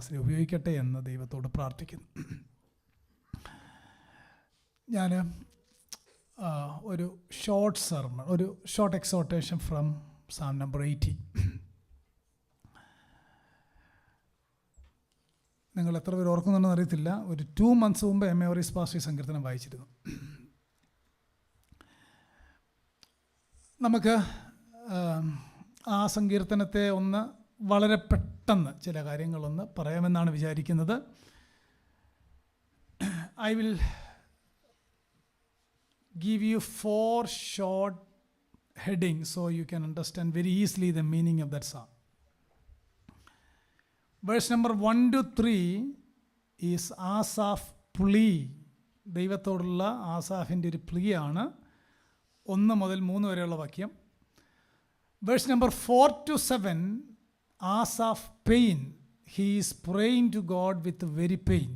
ദാസനെ ഉപയോഗിക്കട്ടെ എന്ന് ദൈവത്തോട് പ്രാർത്ഥിക്കുന്നു. ഞാൻ ഒരു ഷോർട്ട് സർമൺ ഒരു short exhortation from psalm number eighty നിങ്ങൾ എത്ര പേർ ഓർക്കുന്നുണ്ടെന്ന് അറിയത്തില്ല. ഒരു ടു മന്ത്സ് മുമ്പ് എം എവറീസ് പാസ്റ്റ് സങ്കീർത്തനം വായിച്ചിരുന്നു. നമുക്ക് ആ സങ്കീർത്തനത്തെ ഒന്ന് വളരെ പെട്ടെന്ന് ചില കാര്യങ്ങളൊന്ന് പറയാമെന്നാണ് വിചാരിക്കുന്നത് I will give you four short headings so you can understand very easily the meaning of that psalm. Verse number 1 to 3 is Asaf plea. ദൈവത്തോടുള്ള ആസാഫിന്റെ ഒരു പ്ലിയാണ് ഒന്ന് മുതൽ മൂന്ന് വരെയുള്ള വാക്യം verse number four to seven Asaph pain he is praying to God with very pain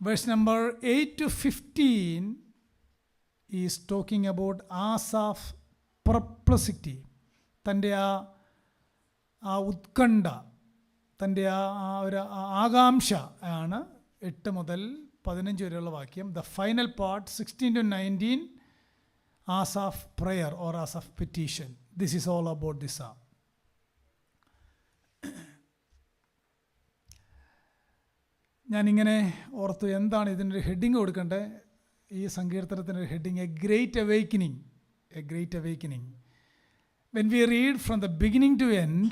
verse number 8 to 15 is talking about Asaf perplexity. തന്റെ ആ ആ ഉത്കണ്ഠ തന്റെ ആ ആ ഒരു ആ ആകാംക്ഷ ആണ് എട്ട് മുതൽ പതിനഞ്ച് വരെയുള്ള വാക്യം. The final part sixteen to nineteen Asaph prayer or Asaph petition this is all about this ആ ഞാനിങ്ങനെ ഓർത്തു എന്താണ് ഇതിനൊരു ഹെഡിങ് കൊടുക്കേണ്ടത് ഈ സങ്കീർത്തനത്തിനൊരു heading a great awakening a great awakening when we read from the beginning to end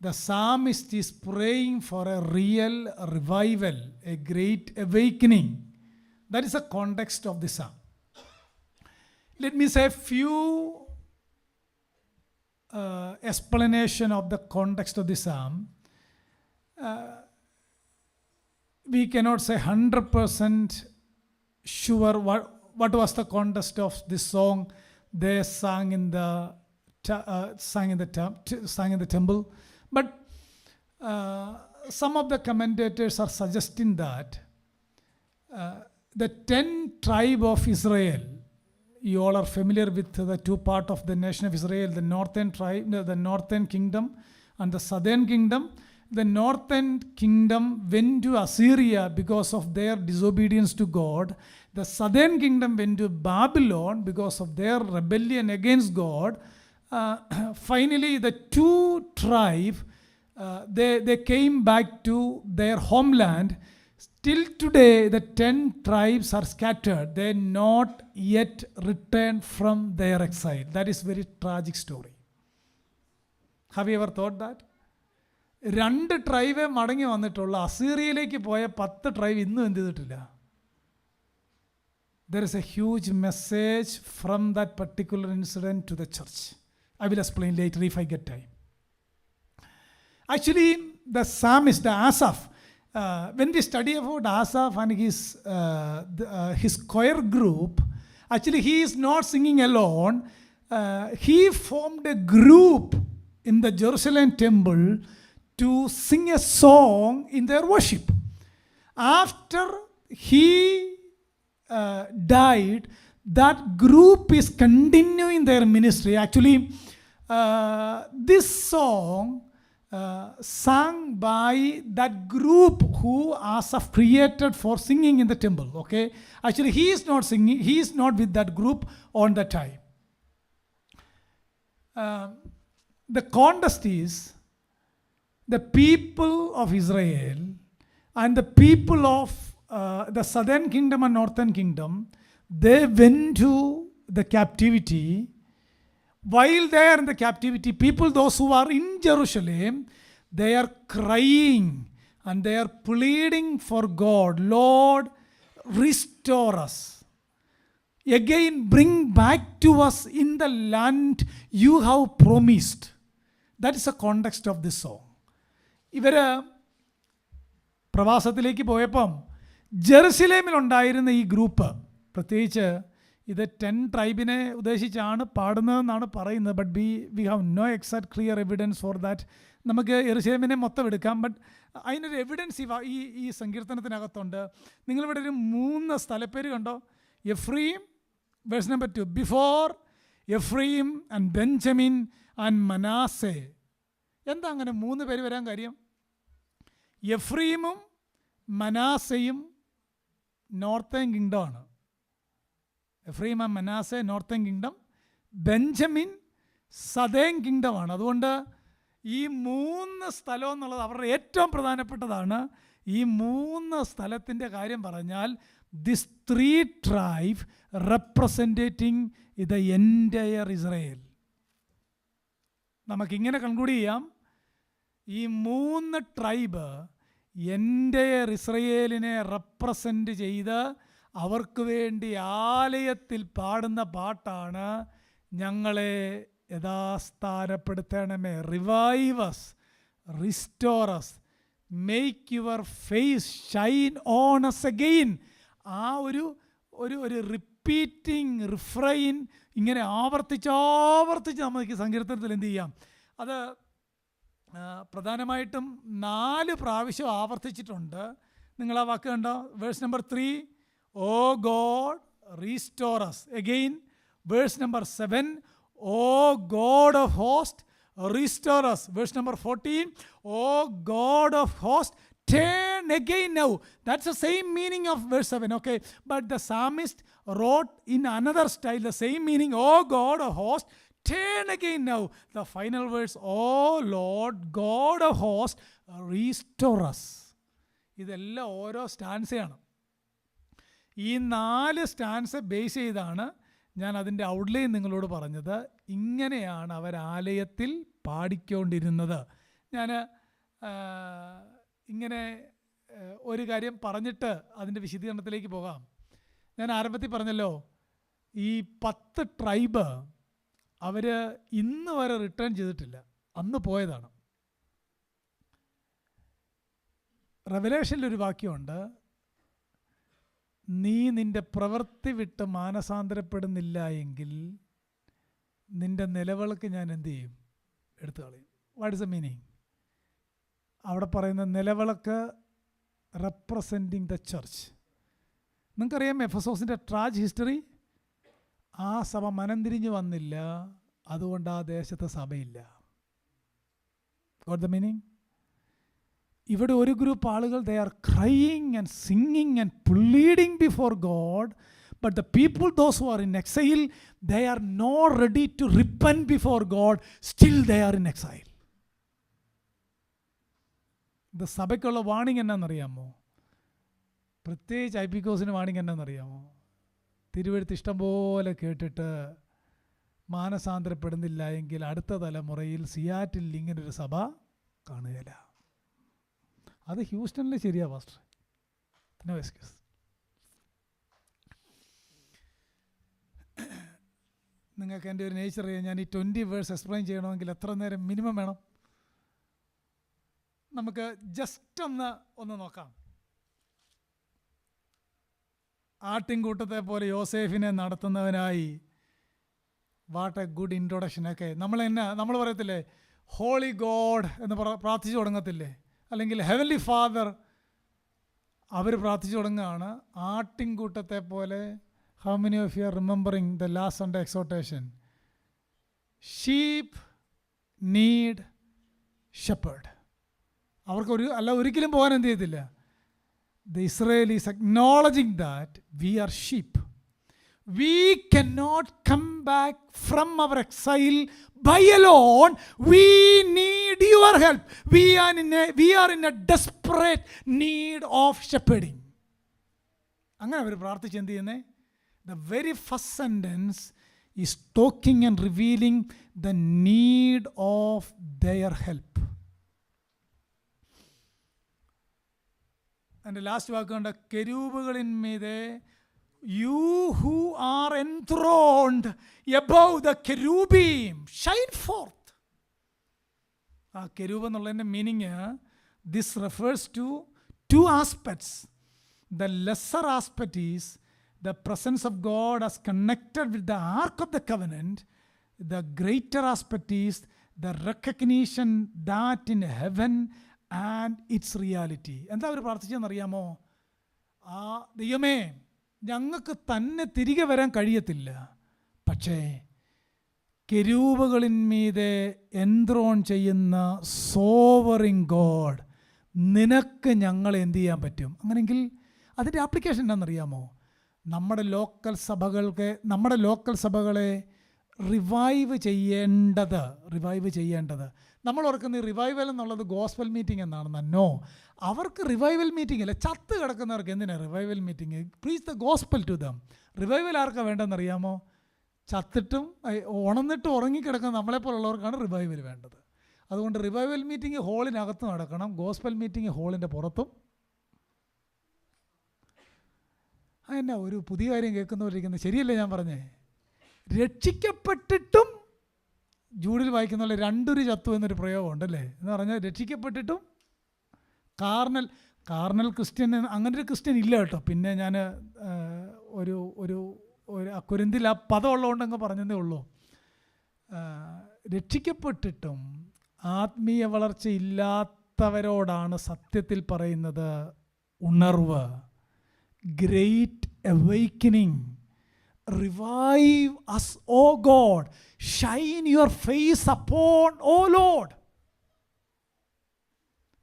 the psalmist is praying for a real revival a great awakening that is a context of the psalm let means a few explanation of the context of the psalm. We cannot say 100% sure what, what was the context of this song. They sang in the uh, sang in the sang in the temple. But uh, some of the commentators are suggesting that uh, the 10 tribe of israel you all are familiar with the two part of the nation of israel the northern tribe the northern kingdom and the southern kingdom the northern kingdom went to Assyria because of their disobedience to God. The southern kingdom went to Babylon because of their rebellion against God. Uh, finally, the two tribes uh, they, they came back to their homeland. Still today, the ten tribes are scattered. They not yet returned from their exile. That is very tragic story. Have you ever thought that? രണ്ട് ട്രൈബേ മടങ്ങി വന്നിട്ടുള്ള. അസീറിയയിലേക്ക് പോയ പത്ത് tribe ഇന്നും എന്ത് ചെയ്തിട്ടില്ല. There is a huge message from that particular incident to the church I will explain later if I get time actually the psalmist the Asaph when we study about Asaph and his his choir group actually he is not singing alone he formed a group in the Jerusalem temple to sing a song in their worship. After he uh, died, that group is continuing their ministry. Actually, uh, this song uh, sung by that group who Asaph created for singing in the temple. Okay, actually, he is not singing. He is not with that group on the time. Um, the contest is the people of Israel and the people of uh, the southern kingdom and northern kingdom, they went to the captivity. While they are in the captivity, people, those who are in Jerusalem, they are crying and they are pleading for God, Lord, restore us. Again, bring back to us in the land you have promised. That is the context of this song. ഇവർ പ്രവാസത്തിലേക്ക് പോയപ്പം ജെറുസലേമിലുണ്ടായിരുന്ന ഈ group പ്രത്യേകിച്ച് ഇത് ten ട്രൈബിനെ ഉദ്ദേശിച്ചാണ് പാടുന്നതെന്നാണ് പറയുന്നത്. But be we have no exact clear evidence for that നമുക്ക് എറുസലേമിനെ മൊത്തം എടുക്കാം. ബട്ട് അതിനൊരു എവിഡൻസ് ഈ ഈ സങ്കീർത്തനത്തിനകത്തുണ്ട്. നിങ്ങളിവിടെ ഒരു മൂന്ന് സ്ഥലപ്പേര് കണ്ടോ? Ephraim verse number two before Ephraim and Benjamin and Manasseh എന്താ അങ്ങനെ മൂന്ന് പേര് വരാൻ കാര്യം? എഫ്രീമും മനാസയും northern കിങ്ഡമാണ്. Ephraim and Manasseh northern kingdom. Benjamin southern ആണ് അതുകൊണ്ട് ഈ മൂന്ന് സ്ഥലം എന്നുള്ളത് അവരുടെ ഏറ്റവും പ്രധാനപ്പെട്ടതാണ്. ഈ മൂന്ന് സ്ഥലത്തിന്റെ കാര്യം പറഞ്ഞാൽ ദിസ് ത്രീ ട്രൈബ് റെപ്രസെന്റേറ്റിംഗ് ഇത് എന്റയർ ഇസ്രയേൽ നമുക്കിങ്ങനെ കൺക്ലൂഡ് ചെയ്യാം. ഈ മൂന്ന് ട്രൈബ് എന്റെ ഇസ്രയേലിനെ റെപ്രസെന്റ് ചെയ്ത് അവർക്ക് വേണ്ടി ആലയത്തിൽ പാടുന്ന പാട്ടാണ് ഞങ്ങളെ യഥാസ്ഥാനപ്പെടുത്തണമേ. Revives restores make your face shine on us again ആ ഒരു ഒരു ഒരു റിപ്പീറ്റിംഗ് റിഫ്രൈൻ ഇങ്ങനെ ആവർത്തിച്ച് ആവർത്തിച്ച് നമുക്ക് സങ്കീർത്തനത്തിൽ എന്ത് ചെയ്യാം? അത് പ്രധാനമായിട്ടും നാല് പ്രാവശ്യം ആവർത്തിച്ചിട്ടുണ്ട് നിങ്ങൾ ആ വാക്ക് കണ്ടോ verse number three O God restores again verse number seven O God of host restores verse number fourteen O God of host turn again now. That's the same meaning of verse 7, okay? But the psalmist wrote in another style the same meaning, Oh God of hosts, turn again now. The final verse, Oh Lord, God of hosts, restore us. ഇതെല്ലാം ഓരോ സ്റ്റാൻസയാണ് ഈ നാല് stance base ചെയ്താണ് ഞാൻ അതിന്റെ outline നിങ്ങളോട് പറഞ്ഞത് ഇങ്ങനെയാണ് അവർ ആലയത്തിൽ പാടിക്കൊണ്ടിരുന്നത് ഞാൻ ഇങ്ങനെ ഒരു കാര്യം പറഞ്ഞിട്ട് അതിന്റെ വിശദീകരണത്തിലേക്ക് പോകാം ഞാൻ ആരംഭത്തിൽ പറഞ്ഞല്ലോ ഈ പത്ത് ട്രൈബ് അവർ ഇന്ന് വരെ റിട്ടേൺ ചെയ്തിട്ടില്ല. അന്ന് പോയതാണ്. റെവലേഷനിലൊരു വാക്യമുണ്ട്. നീ നിന്റെ പ്രവൃത്തി വിട്ട് മാനസാന്തരപ്പെടുന്നില്ല എങ്കിൽ നിന്റെ നിലവിളക്ക് ഞാൻ എന്ത് ചെയ്യും? എടുത്തു കളയും. വാട്ട് ഇസ് എ മീനിങ് അവിടെ പറയുന്ന നിലവിളക്ക് റെപ്രസെന്റിങ് ദ ചർച്ച് നിങ്ങൾക്കറിയാം എഫ് എസ് ഓസിന്റെ ട്രാജ് ഹിസ്റ്ററി ആ സഭ മനംതിരിഞ്ഞ് വന്നില്ല. അതുകൊണ്ട് ആ ദേശത്ത് സഭയില്ല. ഗോട്ട് ദ മീനിങ് ഇവിടെ ഒരു ഗ്രൂപ്പ് ആളുകൾ they are crying and singing and pleading before God but the people those who are in exile they are no ready to repent before God still they are in exile ഇത് സഭയ്ക്കുള്ള warning എന്നാണെന്നറിയാമോ? പ്രത്യേകിച്ച് I P കോസിന് warning എന്നാണെന്നറിയാമോ? തിരുവഴുത്ത് ഇഷ്ടംപോലെ കേട്ടിട്ട് മാനസാന്തരപ്പെടുന്നില്ല എങ്കിൽ അടുത്ത തലമുറയിൽ സിയാറ്റിൽ ഇങ്ങനൊരു സഭ കാണുകയില്ല. അത് ഹ്യൂസ്റ്റണിൽ ശരിയാ പാസ്റ്റർ നോ എക്സ്ക്യൂസ് നിങ്ങൾക്ക് എന്റെ ഒരു നേച്ചർ അറിയാം. ഞാൻ ഈ ട്വന്റി വേഴ്സ് എക്സ്പ്ലെയിൻ ചെയ്യണമെങ്കിൽ എത്ര നേരം മിനിമം വേണം? നമുക്ക് ജസ്റ്റ് ഒന്ന് ഒന്ന് നോക്കാം. ആട്ടിൻകൂട്ടത്തെ പോലെ യോസേഫിനെ നടത്തുന്നവനായി. വാട്ട് എ ഗുഡ് ഇൻട്രൊഡക്ഷൻ ഒക്കെ നമ്മൾ എന്നാ നമ്മൾ പറയത്തില്ലേ ഹോളി ഗോഡ് എന്ന് പ്രാർത്ഥിച്ചു തുടങ്ങത്തില്ലേ? അല്ലെങ്കിൽ ഹെവൻലി ഫാദർ അവർ പ്രാർത്ഥിച്ചു തുടങ്ങുകയാണ്. ആട്ടിൻകൂട്ടത്തെ പോലെ how many of you are remembering the last Sunday exhortation sheep need shepherd അവർക്ക് ഒരു അല്ല ഒരിക്കലും പോകാൻ എന്ത് ചെയ്യത്തില്ല. Is acknowledging that we are sheep we can not come back from our exile by alone we need your help we are in a we are in a desperate need of shepherding അങ്ങനെ അവർ പ്രാർത്ഥിച്ച് എന്ത് ചെയ്യുന്നേ? The very first sentence is talking and revealing the need of their help എന്റെ last വാക്ക് കണ്ട കെരൂബുകളിന്മീതെ you who are enthroned above the cherubim shine forth ആ cherub എന്നുള്ളതിന്റെ meaning this refers to two aspects the lesser aspect is the presence of God as connected with the ark of the covenant the greater aspect is the recognition that in heaven and its reality എന്താ അവർ പ്രാർത്ഥിച്ചതെന്നറിയാമോ? ആ ദൈവമേ ഞങ്ങൾക്ക് തന്നെ തിരികെ വരാൻ കഴിയത്തില്ല. പക്ഷേ കെരൂപകളിന്മീതെ എൻത്രോൺ ചെയ്യുന്ന സോവറിങ് ഗോഡ് നിനക്ക് ഞങ്ങൾ എന്തു ചെയ്യാൻ പറ്റും? അങ്ങനെങ്കിൽ അതിന്റെ ആപ്ലിക്കേഷൻ എന്താണെന്നറിയാമോ? നമ്മുടെ ലോക്കൽ സഭകൾക്ക് നമ്മുടെ ലോക്കൽ സഭകളെ റിവൈവ് ചെയ്യേണ്ടത് റിവൈവ് ചെയ്യേണ്ടത് നമ്മൾ ഓർക്കുന്ന ഈ റിവൈവൽ എന്നുള്ളത് ഗോസ്ബൽ മീറ്റിംഗ് എന്നാണെന്ന് നോ അവർക്ക് റിവൈവൽ മീറ്റിംഗ് അല്ല ചത്ത് കിടക്കുന്നവർക്ക് എന്തിനാണ് revival meeting please the gospel to them revival ആർക്കാണ് വേണ്ടതെന്നറിയാമോ ചത്തിട്ടും ഉണന്നിട്ടും ഉറങ്ങിക്കിടക്കുന്ന നമ്മളെപ്പോലുള്ളവർക്കാണ് റിവൈവൽ വേണ്ടത്. അതുകൊണ്ട് റിവൈവൽ മീറ്റിംഗ് ഹോളിനകത്ത് നടക്കണം. ഗോസ്പൽ മീറ്റിംഗ് ഹോളിന്റെ പുറത്തും. അതെന്നാ ഒരു പുതിയ കാര്യം കേൾക്കുന്നവരിക്കുന്നത് ശരിയല്ലേ ഞാൻ പറഞ്ഞേ? രക്ഷിക്കപ്പെട്ടിട്ടും ജൂഡിൽ വായിക്കുന്ന രണ്ടൊരു ചത്തു എന്നൊരു പ്രയോഗമുണ്ട് അല്ലേ എന്ന് പറഞ്ഞാൽ രക്ഷിക്കപ്പെട്ടിട്ടും കാർണൽ കാർണൽ ക്രിസ്ത്യൻ അങ്ങനെ ഒരു ക്രിസ്ത്യൻ ഇല്ല കേട്ടോ. പിന്നെ ഞാൻ ഒരു ഒരു ഒരു കുരുന്തിൽ ആ പദം ഉള്ളതുകൊണ്ടങ്ങ് പറഞ്ഞതേ ഉള്ളൂ. രക്ഷിക്കപ്പെട്ടിട്ടും ആത്മീയ വളർച്ച ഇല്ലാത്തവരോടാണ് സത്യത്തിൽ പറയുന്നത് ഉണർവ്. Great awakening revive us O God shine your face upon O Lord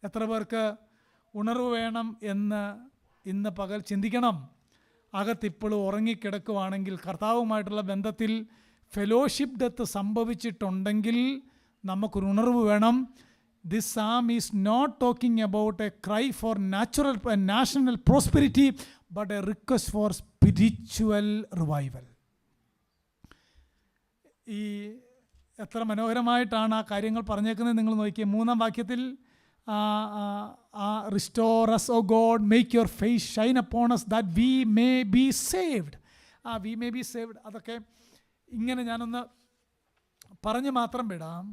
എത്ര പേർക്ക് ഉണർവ് വേണം എന്ന് ഇന്ന് പകൽ ചിന്തിക്കണം. അകത്തിപ്പോഴും ഉറങ്ങിക്കിടക്കുവാണെങ്കിൽ കർത്താവുമായിട്ടുള്ള ബന്ധത്തിൽ ഫെലോഷിപ്പ് ഡെത്ത് സംഭവിച്ചിട്ടുണ്ടെങ്കിൽ നമുക്കൊരു ഉണർവ് വേണം. This psalm is not talking about a cry for natural national prosperity but a request for spiritual revival ഈ എത്ര മനോഹരമായിട്ടാണ് ആ കാര്യങ്ങൾ പറഞ്ഞേക്കുന്നത്. നിങ്ങൾ നോക്കിയേ മൂന്നാം വാക്യത്തിൽ restores O God make your face shine upon us that we may be saved ആ വി മേ ബി സേവ്ഡ് അതൊക്കെ ഇങ്ങനെ ഞാനൊന്ന് പറഞ്ഞ് മാത്രം വിടാം.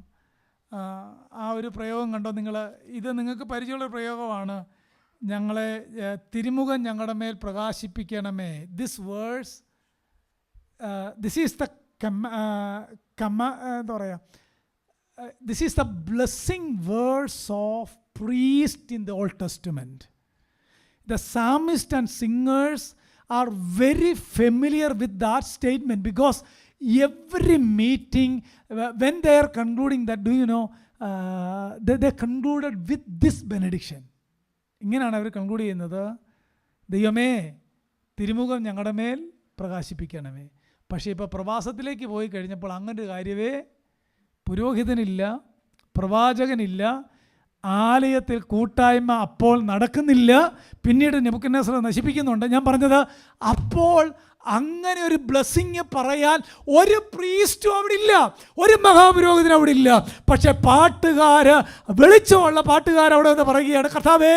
ആ, ഒരു പ്രയോഗം കണ്ടോ? നിങ്ങൾ ഇത് നിങ്ങൾക്ക് പരിചയമുള്ള പ്രയോഗമാണ്. ഞങ്ങളെ തിരുമുഖം ഞങ്ങളുടെ മേൽ പ്രകാശിപ്പിക്കണമേ. This verse this is the കമ കമ എന്താ പറയുക this is the blessing verse of priest in the Old Testament the psalmist and singers are very familiar with that statement because every meeting when concluding that do you know uh, they, they concluded with this benediction. ഇങ്ങനെയാണ് അവർ conclude ചെയ്യുന്നത്. ദൈവമേ തിരുമുഖം ഞങ്ങളുടെ മേൽ പ്രകാശിപ്പിക്കണമേ. പക്ഷേ ഇപ്പോൾ പ്രവാസത്തിലേക്ക് പോയി കഴിഞ്ഞപ്പോൾ അങ്ങനെ ഒരു കാര്യമേ പുരോഹിതനില്ല പ്രവാചകനില്ല ആലയത്തിൽ കൂട്ടായ്മ അപ്പോൾ നടക്കുന്നില്ല. പിന്നീട് നെബുക്കന്നേസർ നശിപ്പിക്കുന്നുണ്ട്. ഞാൻ പറഞ്ഞത് അപ്പോൾ അങ്ങനെ ഒരു ബ്ലെസ്സിങ് പറയാൻ ഒരു പ്രീസ്റ്റും അവിടെ ഇല്ല ഒരു മഹാപുരോഹിതൻ അവിടെ ഇല്ല പക്ഷെ പാട്ടുകാർ വെളിച്ചമുള്ള പാട്ടുകാർ അവിടെ നിന്ന് പറയുകയാണ് കർത്താവേ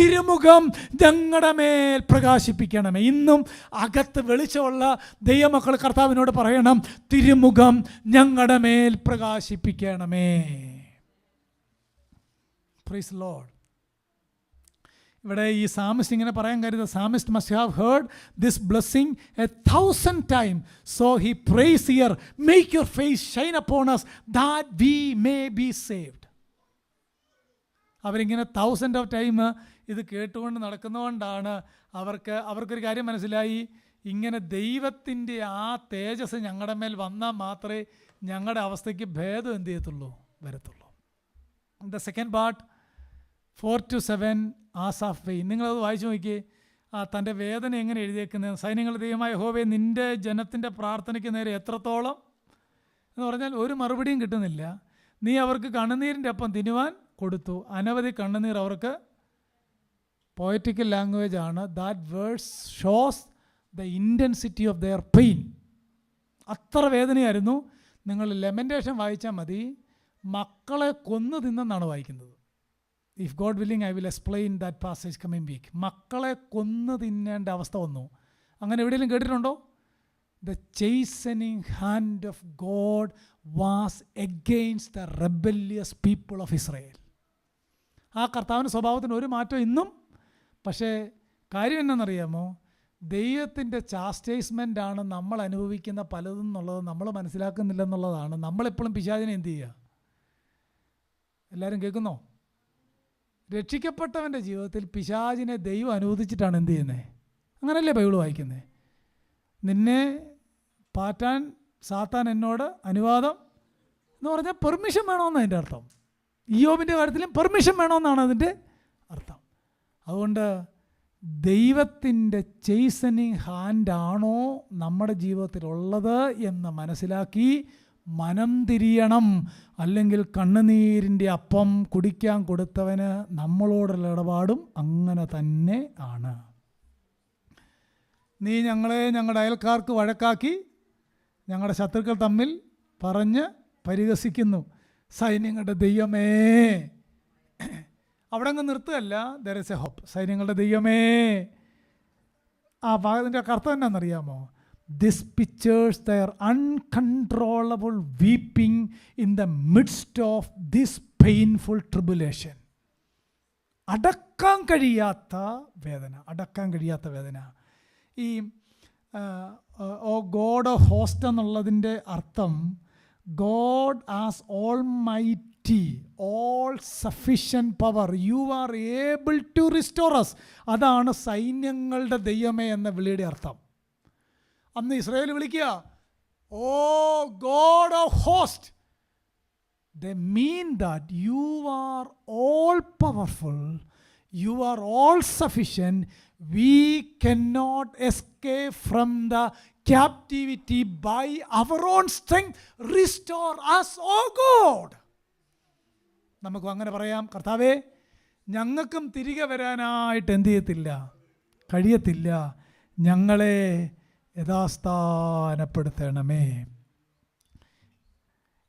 തിരുമുഖം ഞങ്ങളുടെ മേൽ പ്രകാശിപ്പിക്കണമേ. ഇന്നും അകത്ത് വെളിച്ചമുള്ള ദൈവമക്കൾ കർത്താവിനോട് പറയണം തിരുമുഖം ഞങ്ങളുടെ മേൽ പ്രകാശിപ്പിക്കണമേ. പ്രീസ് ലോഡ് ഇവിടെ ഈ സാമിസ്റ്റ് ഇങ്ങനെ പറയാൻ കരുത് psalmist must have heard this blessing a thousand time so he prays here make your face shine upon us that we may be saved അവരിങ്ങനെ തൗസൻഡ് ഓഫ് ടൈം ഇത് കേട്ടുകൊണ്ട് നടക്കുന്നതുകൊണ്ടാണ് അവർക്ക് അവർക്കൊരു കാര്യം മനസ്സിലായി. ഇങ്ങനെ ദൈവത്തിന്റെ ആ തേജസ് ഞങ്ങളുടെ മേൽ വന്നാൽ മാത്രമേ ഞങ്ങളുടെ അവസ്ഥയ്ക്ക് ഭേദം എന്ത് ചെയ്യത്തുള്ളൂ? വരത്തുള്ളൂ. The second part four to seven as pain നിങ്ങളത് വായിച്ചു നോക്കിയേ. ആ തന്റെ വേദന എങ്ങനെ എഴുതിയേക്കുന്നത്? സൈന്യങ്ങളുടെ ദൈവമായ ഹോവേ നിന്റെ ജനത്തിന്റെ പ്രാർത്ഥനയ്ക്ക് നേരെ എത്രത്തോളം? എന്ന് പറഞ്ഞാൽ ഒരു മറുപടിയും കിട്ടുന്നില്ല. നീ അവർക്ക് കണ്ണുനീരിന്റെ ഒപ്പം തിന്നുവാൻ കൊടുത്തു. അനവധി കണ്ണുനീർ അവർക്ക് പോയറ്റിക്കൽ ലാംഗ്വേജ് ആണ്. That words shows the intensity of their pain അത്ര വേദനയായിരുന്നു. നിങ്ങൾ ലെമന്റേഷൻ വായിച്ചാൽ മതി. മക്കളെ കൊന്നു തിന്നെന്നാണ് വായിക്കുന്നത്. If God willing I will explain that passage coming week മക്കളെ കൊന്നു തിന്നേണ്ട അവസ്ഥ വന്നു. അങ്ങനെ എവിടെയെങ്കിലും കേട്ടിട്ടുണ്ടോ? The chastening hand of God was against the rebellious people of Israel ആ കർത്താവിന്റെ സ്വഭാവത്തിന് ഒരു മാറ്റം ഇന്നും. പക്ഷേ കാര്യം എന്നാണെന്നറിയാമോ? ദൈവത്തിന്റെ ചാസ്റ്റേസ്മെന്റ് ആണ് നമ്മൾ അനുഭവിക്കുന്ന പലതും എന്നുള്ളത് നമ്മൾ മനസ്സിലാക്കുന്നില്ല എന്നുള്ളതാണ്. നമ്മളെപ്പോഴും പിശാചിനെ എന്ത് ചെയ്യുക? എല്ലാവരും കേൾക്കുന്നോ? രക്ഷിക്കപ്പെട്ടവന്റെ ജീവിതത്തിൽ പിശാചിനെ ദൈവം അനുവദിച്ചിട്ടാണ് എന്ത് ചെയ്യുന്നത് അങ്ങനല്ലേ ബൈബിൾ വായിക്കുന്നത് നിന്നെ പാറ്റാൻ സാത്താൻ എന്നോട് അനുവാദം എന്ന് പറഞ്ഞാൽ പെർമിഷൻ വേണമെന്ന് അതിന്റെ അർത്ഥം. ഇയോബിന്റെ കാര്യത്തിലും പെർമിഷൻ വേണമെന്നാണ് അതിന്റെ അർത്ഥം. അതുകൊണ്ട് ദൈവത്തിന്റെ ചെയ്സനിങ് ഹാൻഡാണോ നമ്മുടെ ജീവിതത്തിലുള്ളത് എന്ന് മനസ്സിലാക്കി മനം തിരിയണം. അല്ലെങ്കിൽ കണ്ണുനീരിന്റെ അപ്പം കുടിക്കാൻ കൊടുത്തവന് നമ്മളോടുള്ള ഇടപാടും അങ്ങനെ തന്നെ ആണ്. നീ ഞങ്ങളെ ഞങ്ങളുടെ അയൽക്കാർക്ക് വഴക്കാക്കി ഞങ്ങളുടെ ശത്രുക്കൾ തമ്മിൽ പറഞ്ഞ് പരിഹസിക്കുന്നു. സൈന്യങ്ങളുടെ ദൈവമേ. അവിടെ അങ്ങ് നിർത്തുകയല്ല. ദർ എ ഹോപ്പ് സൈന്യങ്ങളുടെ ദൈവമേ. ആ ഭാഗത്തിന്റെ കർത്തം എന്നാണെന്നറിയാമോ? This pictures their uncontrollable weeping in the midst of this painful tribulation അടക്കാൻ കഴിയാത്ത വേദന അടക്കാൻ കഴിയാത്ത വേദന. ഈ ഓ ഗോഡ് ഓഫ് ഹോസ്റ്റ് എന്നുള്ളതിന്റെ അർത്ഥം God as all mighty all sufficient power you are able to restores അതാണ് സൈന്യങ്ങളുടെ ദൈവമേ എന്ന വിളിയുടെ അർത്ഥം. അന്ന് ഇസ്രായേൽ വിളിക്കുക. O God of host the mean that you are all powerful you are all sufficient we can not escape from the captivity by our own strength restore us O God. നമുക്ക് അങ്ങനെ പറയാം. കർത്താവേ ഞങ്ങൾക്കും തിരികെ വരാനായിട്ട് എന്തു ചെയ്യത്തില്ല? കഴിയത്തില്ല. ഞങ്ങളെ യഥാസ്ഥാനപ്പെടുത്തണമേ.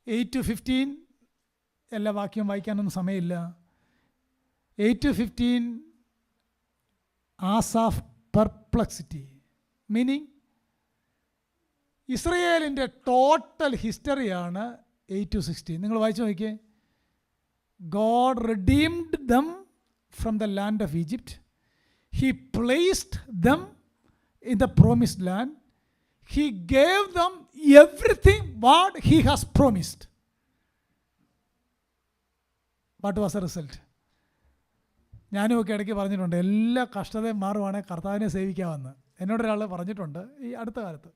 എയ്റ്റ് ടു ഫിഫ്റ്റീൻ എല്ലാ വാക്യം വായിക്കാനൊന്നും സമയമില്ല. Eight to fifteen as of perplexity meaning ഇസ്രയേലിന്റെ ടോട്ടൽ ഹിസ്റ്ററിയാണ് എയ്റ്റ് ടു സിക്സ്റ്റീൻ. നിങ്ങൾ വായിച്ചു നോക്കിയേ. God redeemed them from the land of Egypt. He placed them in the promised land. He gave them everything what he has promised what was a result ഞാനും ഒക്കെ ഇടയ്ക്ക് പറഞ്ഞിട്ടുണ്ട് എല്ലാ കഷ്ടതയും മാറുവാണെങ്കിൽ കർത്താവിനെ സേവിക്കാമെന്ന്. എന്നോടൊരാൾ പറഞ്ഞിട്ടുണ്ട് ഈ അടുത്ത കാലത്ത്.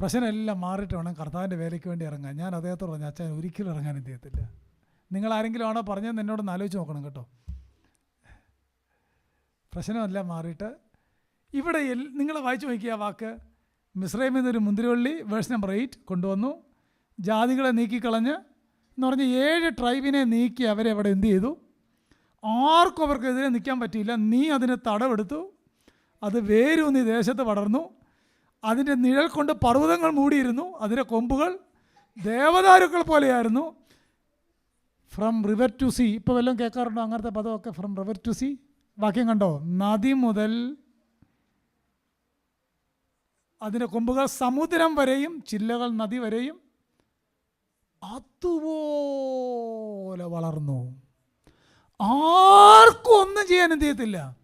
പ്രശ്നമെല്ലാം മാറിയിട്ട് വേണം കർത്താവിന്റെ വേലയ്ക്ക് വേണ്ടി ഇറങ്ങാൻ. ഞാൻ അദ്ദേഹത്തോട് പറഞ്ഞു അച്ഛൻ ഒരിക്കലും ഇറങ്ങാൻ ചെയ്യത്തില്ല നിങ്ങൾ ആരെങ്കിലും ആണോ പറഞ്ഞതെന്ന് എന്നോടൊന്ന് ആലോചിച്ച് നോക്കണം കേട്ടോ. പ്രശ്നമെല്ലാം മാറിയിട്ട് ഇവിടെ നിങ്ങൾ വായിച്ചു നോക്കിയ വാക്ക്? മിസ്രൈമിൽ നിന്നൊരു മുന്തിരിവള്ളി വേഴ്സ് നമ്പർ എയ്റ്റ് കൊണ്ടുവന്നു. ജാതികളെ നീക്കിക്കളഞ്ഞ് എന്ന് പറഞ്ഞ് ഏഴ് ട്രൈബിനെ നീക്കി അവരെ അവിടെ എന്ത് ചെയ്തു? ആർക്കും അവർക്കെതിരെ നിൽക്കാൻ പറ്റിയില്ല. നീ അതിനെ തടവെടുത്തു. അത് വേരൂന്നി ദേശത്ത് പടർന്നു. അതിന്റെ നിഴൽ കൊണ്ട് പർവതങ്ങൾ മൂടിയിരുന്നു. അതിന്റെ കൊമ്പുകൾ ദേവദാരുക്കൾ പോലെയായിരുന്നു. ഫ്രം റിവർ ടു സി ഇപ്പോൾ വല്ലതും കേൾക്കാറുണ്ടോ അങ്ങനത്തെ പദമൊക്കെ? ഫ്രം റിവർ ടു സി വാക്യം കണ്ടോ? നദി മുതൽ അതിന്റെ കൊമ്പുകൾ സമുദ്രം വരെയും ചില്ലകൾ നദി വരെയും അതുപോലെ വളർന്നു. ആർക്കും ഒന്നും ചെയ്യാൻ എന്ത് ചെയ്യത്തില്ല.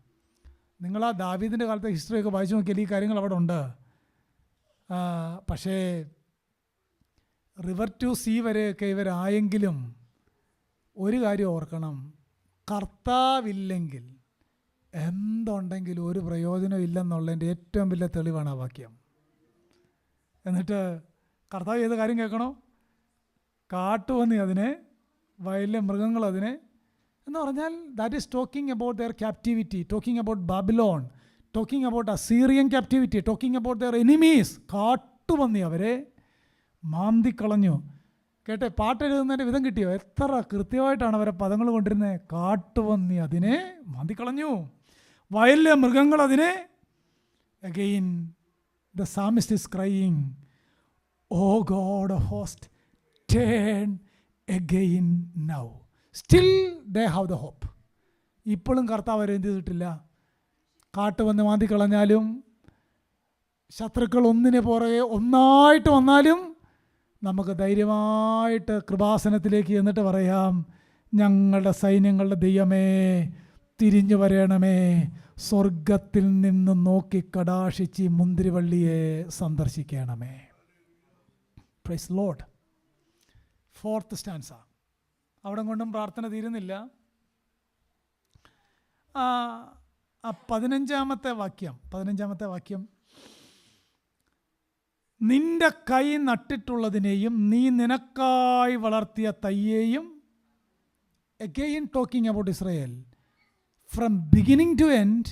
നിങ്ങൾ ആ ദാവീദിന്റെ കാലത്തെ ഹിസ്റ്ററി ഒക്കെ വായിച്ചു നോക്കിയാൽ ഈ കാര്യങ്ങൾ അവിടെ ഉണ്ട്. പക്ഷേ റിവർ ടു സീ വരെയൊക്കെ ഇവരായെങ്കിലും ഒരു കാര്യം ഓർക്കണം. കർത്താവില്ലെങ്കിൽ എന്തുണ്ടെങ്കിലും ഒരു പ്രയോജനം ഇല്ലെന്നുള്ളതിന്റെ ഏറ്റവും വലിയ തെളിവാണ് ആ വാക്യം. എന്നിട്ട് കർത്താവ് ഏത് കാര്യം കേൾക്കണോ? കാട്ടുപന്നി അതിനെ വയലിലെ മൃഗങ്ങൾ അതിനെ എന്ന് പറഞ്ഞാൽ that is talking about their captivity talking about Babylon talking about Assyrian captivity talking about their enemies കാട്ടുപന്നി അവരെ മാന്തിക്കളഞ്ഞു. കേട്ടെ പാട്ടെഴുതുന്നതിന്റെ വിധം കിട്ടിയോ? എത്ര കൃത്യമായിട്ടാണ് അവരെ പദങ്ങൾ കൊണ്ടിരുന്നത് കാട്ടുപന്നി അതിനെ മാന്തിക്കളഞ്ഞു. വയലിലെ മൃഗങ്ങൾ അതിനെ again the psalmist is crying oh God host turn again now still they have the hope ഇപ്പോഴും കർത്താവ് അവരെ എന്ത് ചെയ്തിട്ടില്ല? കാട്ട് വന്ന് മാന്തി കളഞ്ഞാലും ശത്രുക്കൾ ഒന്നിന് പുറകെ ഒന്നായിട്ട് വന്നാലും നമുക്ക് ധൈര്യമായിട്ട് കൃപാസനത്തിലേക്ക് എന്നിട്ട് പറയാം ഞങ്ങളുടെ സൈന്യങ്ങളുടെ ദൈവമേ തിരിഞ്ഞു വരണമേ സ്വർഗത്തിൽ നിന്ന് നോക്കി കടാക്ഷിച്ച് മുന്തിരിവള്ളിയെ സന്ദർശിക്കണമേ. പ്രൈസ് ലോഡ് ഫോർത്ത് സ്റ്റാൻസ അവിടെ കൊണ്ടും പ്രാർത്ഥന തീരുന്നില്ല. ആ പതിനഞ്ചാമത്തെ വാക്യം പതിനഞ്ചാമത്തെ വാക്യം. നിന്റെ കൈ നട്ടിട്ടുള്ളതിനെയും നീ നിനക്കായി വളർത്തിയ തയ്യേയും again talking about Israel from beginning to end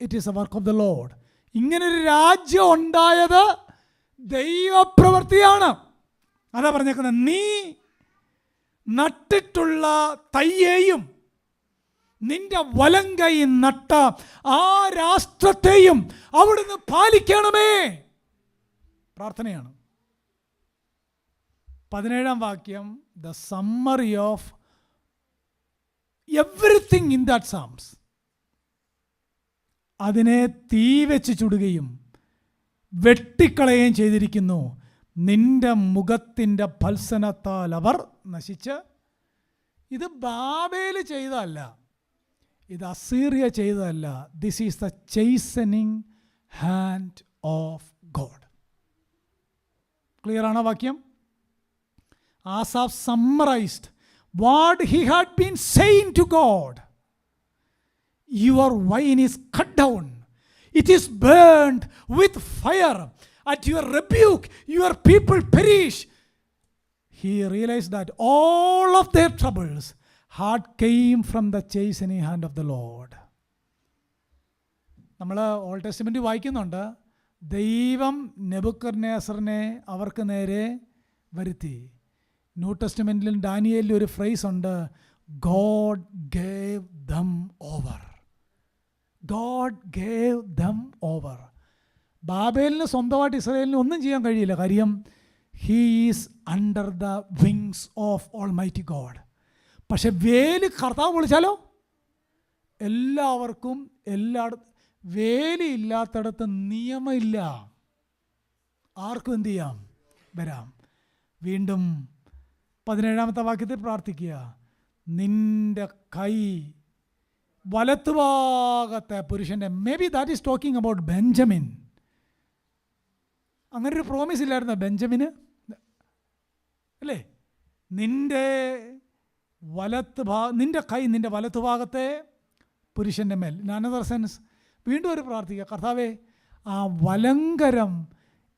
it is a work of the Lord ഇങ്ങനൊരു രാജ്യം ഉണ്ടായത് ദൈവപ്രവൃത്തിയാണ്. അതാ പറഞ്ഞേക്കുന്നത് നീ നട്ടിട്ടുള്ള തയ്യേയും നിന്റെ വലം കൈ നട്ട ആ രാഷ്ട്രത്തെയും അവിടുന്ന് പാലിക്കണമേ. പ്രാർത്ഥനയാണ്. പതിനേഴാം വാക്യം the summary of everything in that psalms അതിനെ തീ വെച്ച് ചുടുകയും വെട്ടിക്കളയുകയും ചെയ്തിരിക്കുന്നു. നിന്റെ മുഖത്തിന്റെ ഭത്സനത്താൽ അവർ നശിച്ച്. ഇത് ബാബേൽ ചെയ്തതല്ല. ഇത് അസീറിയ ചെയ്തതല്ല. This is the chastening hand of God clear ആണോ വാക്യം? Asaph summarized what he had been saying to God your vine is cut down it is burned with fire at your rebuke your people perish he realized that all of their troubles had came from the chastening hand of the Lord നമ്മൾ Old Testament വായിക്കുന്നുണ്ട്. ദൈവം നെബുക്കർ നെസറിനെ അവർക്ക് നേരെ വരുത്തി. New ടെസ്റ്റ്മെന്റിലും ഡാനിയലിലും ഒരു phrase ഉണ്ട്. God gave them over God gave them over ബാബേലിന് സ്വന്തമായിട്ട് ഇസ്രയേലിന് ഒന്നും ചെയ്യാൻ കഴിയില്ല. കാര്യം he is under the wings of almighty God പക്ഷെ വേൽ കർത്താവ് വിളിച്ചാലോ? എല്ലാവർക്കും എല്ലായിടത്തും വേലി ഇല്ലാത്തടത്ത് നിയമമില്ല. ആർക്കും എന്ത് ചെയ്യാം? വരാം. വീണ്ടും പതിനേഴാമത്തെ വാക്യത്തിൽ പ്രാർത്ഥിക്കുക. നിന്റെ കൈ വലത്തുഭാഗത്തെ പുരുഷന്റെ may be that is talking about Benjamin അങ്ങനൊരു പ്രോമിസ് ഇല്ലായിരുന്നോ ബെഞ്ചമിന് അല്ലേ? നിന്റെ വലത്ത് ഭാ നിന്റെ കൈ നിന്റെ വലത്ത് ഭാഗത്തെ പുരുഷന്റെ മേൽ നാനദർ സെൻസ് വീണ്ടും ഒരു പ്രാർത്ഥിക്കുക. കർത്താവേ ആ വലങ്കരം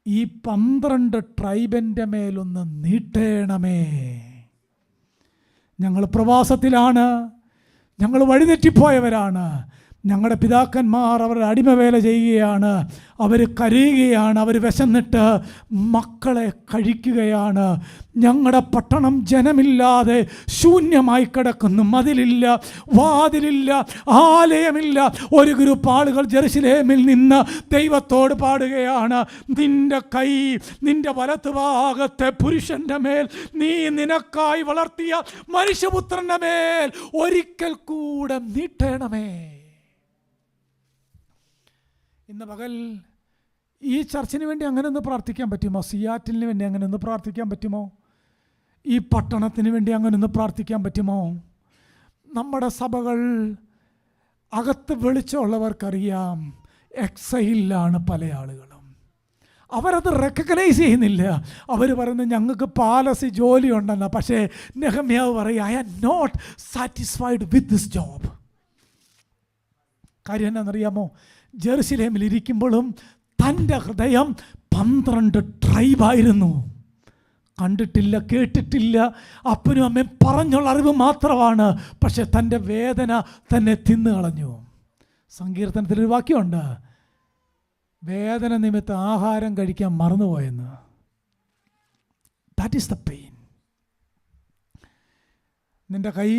ഈ പന്ത്രണ്ട് ട്രൈബന്റെ മേലൊന്ന് നീട്ടേണമേ. ഞങ്ങൾ പ്രവാസത്തിലാണ്. ഞങ്ങൾ വഴിതെറ്റിപ്പോയവരാണ്. ഞങ്ങളുടെ പിതാക്കന്മാർ അവരുടെ അടിമവേല ചെയ്യുകയാണ്. അവർ കരയുകയാണ്. അവർ വിശന്നിട്ട് മക്കളെ കഴിക്കുകയാണ്. ഞങ്ങളുടെ പട്ടണം ജനമില്ലാതെ ശൂന്യമായി കിടക്കുന്നു. മതിലില്ല വാതിലില്ല ആലയമില്ല. ഒരു ഗ്രൂപ്പ് ആളുകൾ ജെറുസലേമിൽ നിന്ന് ദൈവത്തോട് പാടുകയാണ്. നിന്റെ കൈ നിന്റെ വലത്ത് ഭാഗത്തെ പുരുഷന്റെ മേൽ നീ നിനക്കായി വളർത്തിയ മനുഷ്യപുത്രന്റെ മേൽ ഒരിക്കൽ കൂടെ നീട്ടേണമേ. ഇന്ന് പകൽ ഈ ചർച്ചിന് വേണ്ടി അങ്ങനെ ഒന്ന് പ്രാർത്ഥിക്കാൻ പറ്റുമോ? സിയാറ്റിലിന് വേണ്ടി അങ്ങനെ ഒന്ന് പ്രാർത്ഥിക്കാൻ പറ്റുമോ? ഈ പട്ടണത്തിന് വേണ്ടി അങ്ങനെ ഒന്ന് പ്രാർത്ഥിക്കാൻ പറ്റുമോ? നമ്മുടെ സഭകൾ അകത്ത് വെളിച്ചമുള്ളവർക്കറിയാം എക്സൈലാണ് പല ആളുകളും. അവരത് റെക്കഗ്നൈസ് ചെയ്യുന്നില്ല. അവർ പറയുന്നത് ഞങ്ങൾക്ക് പാലസി ജോലി ഉണ്ടെന്ന. പക്ഷേ നെഹമ്യാവ് പറയും I am not satisfied with this job കാര്യം എന്നാണെന്നറിയാമോ ജെറുസലേമിൽ ഇരിക്കുമ്പോഴും തന്റെ ഹൃദയം പന്ത്രണ്ട് ട്രൈബായിരുന്നു കണ്ടിട്ടില്ല കേട്ടിട്ടില്ല. അപ്പനും അമ്മയും പറഞ്ഞുള്ള അറിവ് മാത്രമാണ്. പക്ഷെ തന്റെ വേദന തന്നെ തിന്നു കളഞ്ഞു. സങ്കീർത്തനത്തിലൊരു വാക്യമുണ്ട്. വേദന നിമിത്തം ആഹാരം കഴിക്കാൻ മറന്നുപോയെന്ന്. ദാറ്റ് ഈസ് ദ പെയിൻ നിന്റെ കൈ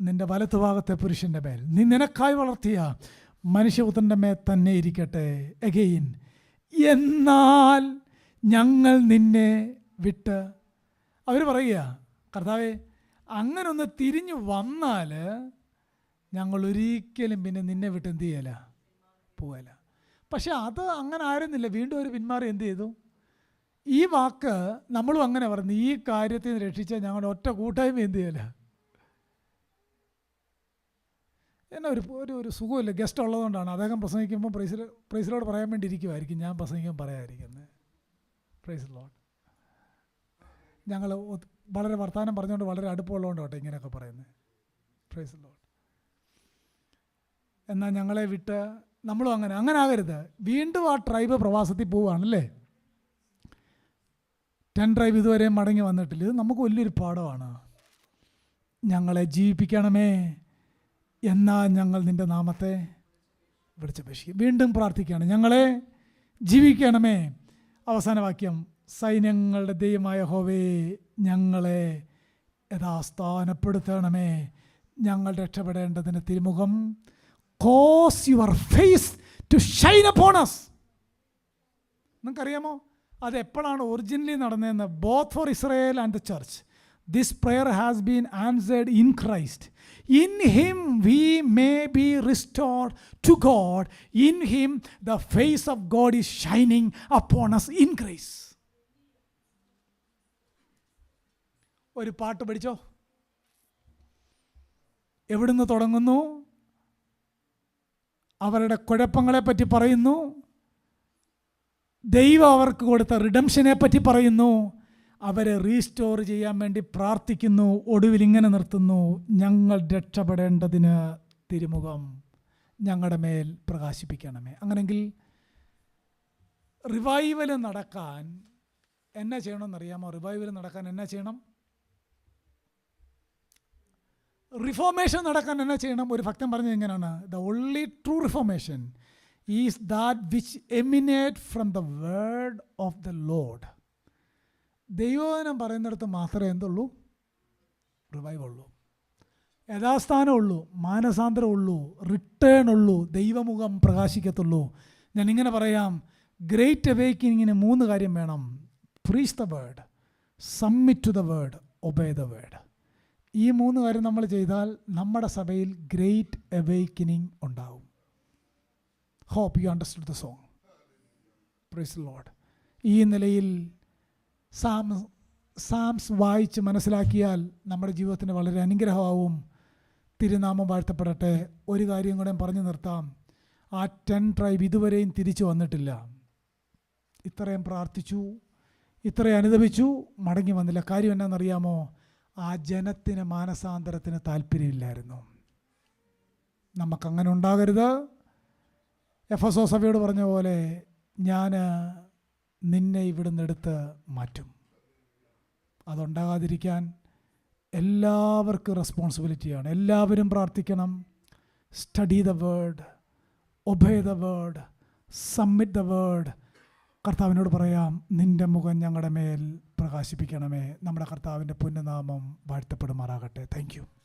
നിന്റെ വലത്തുഭാഗത്തെ പുരുഷന്റെ മേൽ. നീ നിനക്കായി വളർത്തിയ മനുഷ്യപുത്രന്റെ മേ തന്നെ ഇരിക്കട്ടെ. എഗെയിൻ എന്നാൽ ഞങ്ങൾ നിന്നെ വിട്ട് അവർ പറയുക കർത്താവേ അങ്ങനെ ഒന്ന് തിരിഞ്ഞു വന്നാൽ ഞങ്ങൾ ഒരിക്കലും പിന്നെ നിന്നെ വിട്ട് എന്ത് ചെയ്യല? പോകല പക്ഷെ അത് അങ്ങനെ ആയിരുന്നില്ല. വീണ്ടും ഒരു പിന്മാറി എന്ത് ചെയ്തു? ഈ വാക്ക് നമ്മളും അങ്ങനെ പറഞ്ഞു ഈ കാര്യത്തിൽ നിന്ന് രക്ഷിച്ച ഞങ്ങളുടെ ഒറ്റ കൂട്ടായ്മ എന്ത് ചെയ്യല? എന്നാ ഒരു ഒരു ഒരു സുഖമില്ല. ഗസ്റ്റ് ഉള്ളതുകൊണ്ടാണ്. അദ്ദേഹം പ്രസംഗിക്കുമ്പോൾ പ്രൈസിൽ പ്രൈസിലോട് പറയാൻ വേണ്ടി ഇരിക്കുമായിരിക്കും ഞാൻ പ്രസംഗിക്കാൻ പറയാതിരിക്കുന്നത് പ്രൈസ് ലോട്ട് ഞങ്ങൾ വളരെ വർത്തമാനം പറഞ്ഞുകൊണ്ട് വളരെ അടുപ്പമുള്ളതുകൊണ്ട് കേട്ടോ ഇങ്ങനെയൊക്കെ പറയുന്നത് പ്രൈസ് ലോട്ട് എന്നാൽ ഞങ്ങളെ വിട്ട് നമ്മളും അങ്ങനെ അങ്ങനെ ആകരുത്. വീണ്ടും ആ ട്രൈബ് പ്രവാസത്തിൽ പോവുകയാണല്ലേ? ടെൻ ട്രൈബ് ഇതുവരെ മടങ്ങി വന്നിട്ടില്ല. ഇത് നമുക്ക് വലിയൊരു പാഠമാണ്. ഞങ്ങളെ ജീവിപ്പിക്കണമേ. എന്നാൽ ഞങ്ങൾ നിന്റെ നാമത്തെ വിളിച്ചപേക്ഷിക്കും. വീണ്ടും പ്രാർത്ഥിക്കുകയാണ്. ഞങ്ങളെ ജീവിക്കണമേ. അവസാന വാക്യം. സൈന്യങ്ങളുടെ ദൈവമായ ഹോവേ ഞങ്ങളെ യഥാസ്ഥാനപ്പെടുത്തണമേ. ഞങ്ങൾ രക്ഷപ്പെടേണ്ടതിന് തിരുമുഖം. Cause your face to shine upon us നിങ്ങൾക്കറിയാമോ? അത് എപ്പോഴാണ് ഒറിജിനലി നടന്നതെന്ന്? Both for Israel and the church this prayer has been answered in Christ. In Him we may be restored to God. In Him the face of God is shining upon us in grace. ഒരു പാട്ട് പഠിച്ചോ എവിടുന്ന് തുടങ്ങുന്നു അവരുടെ കുഴപ്പങ്ങളെ പറ്റി പറയുന്നു ദൈവം അവർക്ക് കൊടുത്ത റിഡംഷനെ പറ്റി പറയുന്നു അവരെ റീസ്റ്റോർ ചെയ്യാൻ വേണ്ടി പ്രാർത്ഥിക്കുന്നു ഒടുവിൽ ഇങ്ങനെ നിർത്തുന്നു ഞങ്ങൾ രക്ഷപ്പെടേണ്ടതിന് തിരുമുഖം ഞങ്ങളുടെ മേൽ പ്രകാശിപ്പിക്കണമേ. അങ്ങനെങ്കിൽ റിവൈവൽ നടക്കാൻ എന്നാ ചെയ്യണമെന്നറിയാമോ റിവൈവൽ നടക്കാൻ എന്നാ ചെയ്യണം? റിഫോർമേഷൻ നടക്കാൻ എന്നാ ചെയ്യണം? ഒരു ഭക്തൻ പറഞ്ഞത് എങ്ങനെയാണ് the only true reformation is that which eminate from the word of the Lord ദൈവവചനം പറയുന്നിടത്ത് മാത്രമേ എന്തുള്ളൂ? റിവൈവ് ഉള്ളൂ. യഥാസ്ഥാനം ഉള്ളൂ മാനസാന്തരം ഉള്ളൂ റിട്ടേൺ ഉള്ളൂ ദൈവമുഖം പ്രകാശിക്കത്തുള്ളൂ. ഞാൻ ഇങ്ങനെ പറയാം ഗ്രേറ്റ് അവേക്കിങ്ങിന് മൂന്ന് കാര്യം വേണം. Preach the word submit to the word obey the word ഈ മൂന്ന് കാര്യം നമ്മൾ ചെയ്താൽ നമ്മുടെ സഭയിൽ ഗ്രേറ്റ് അവേക്കനിങ് ഉണ്ടാവും. Hope you understood the song praise Lord ഈ നിലയിൽ സാം സാംസ് വായിച്ച് മനസ്സിലാക്കിയാൽ നമ്മുടെ ജീവിതത്തിന് വളരെ അനുഗ്രഹമാവും. തിരുനാമം വാഴ്ത്തപ്പെടട്ടെ. ഒരു കാര്യം കൂടെ പറഞ്ഞു നിർത്താം. ആ ടെൻ ട്രൈബ് ഇതുവരെയും തിരിച്ചു വന്നിട്ടില്ല. ഇത്രയും പ്രാർത്ഥിച്ചു. ഇത്രയും അനുദപിച്ചു. മടങ്ങി വന്നില്ല. കാര്യം എന്നാണെന്നറിയാമോ? ആ ജനത്തിന് മാനസാന്തരത്തിന് താല്പര്യമില്ലായിരുന്നു. നമുക്കങ്ങനെ ഉണ്ടാകരുത്. എഫ് എസ് ഒ സഭയോട് പറഞ്ഞ പോലെ ഞാൻ നിന്നെ ഇവിടുന്ന് എടുത്ത് മാറ്റും. അതുണ്ടാകാതിരിക്കാൻ എല്ലാവർക്കും റെസ്പോൺസിബിലിറ്റിയാണ് എല്ലാവരും പ്രാർത്ഥിക്കണം. Study the word obey the word submit the word കർത്താവിനോട് പറയാം നിന്റെ മുഖം ഞങ്ങളുടെ മേൽ പ്രകാശിപ്പിക്കണമേ. നമ്മുടെ കർത്താവിന്റെ പുണ്യനാമം വാഴ്ത്തപ്പെടുമാറാകട്ടെ. താങ്ക്